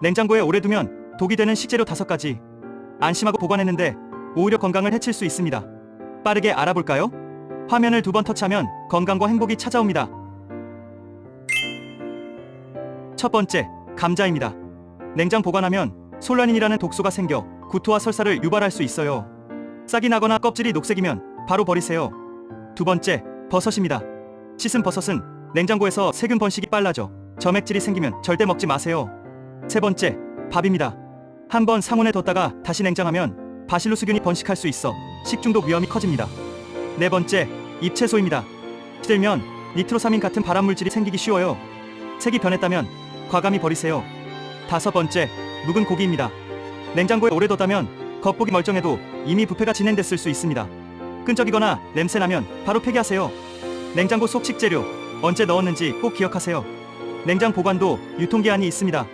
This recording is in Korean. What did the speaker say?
냉장고에 오래 두면 독이 되는 식재료 5가지. 안심하고 보관했는데 오히려 건강을 해칠 수 있습니다. 빠르게 알아볼까요? 화면을 두 번 터치하면 건강과 행복이 찾아옵니다. 첫 번째, 감자입니다. 냉장 보관하면 솔라닌이라는 독소가 생겨 구토와 설사를 유발할 수 있어요. 싹이 나거나 껍질이 녹색이면 바로 버리세요. 두 번째, 버섯입니다. 씻은 버섯은 냉장고에서 세균 번식이 빨라져 점액질이 생기면 절대 먹지 마세요. 세 번째, 밥입니다. 한번 상온에 뒀다가 다시 냉장하면 바실루스균이 번식할 수 있어 식중독 위험이 커집니다. 네 번째, 잎채소입니다. 시들면 니트로사민 같은 발암물질이 생기기 쉬워요. 색이 변했다면 과감히 버리세요. 다섯 번째, 묵은 고기입니다. 냉장고에 오래 뒀다면 겉보기 멀쩡해도 이미 부패가 진행됐을 수 있습니다. 끈적이거나 냄새 나면 바로 폐기하세요. 냉장고 속 식재료 언제 넣었는지 꼭 기억하세요. 냉장 보관도 유통기한이 있습니다.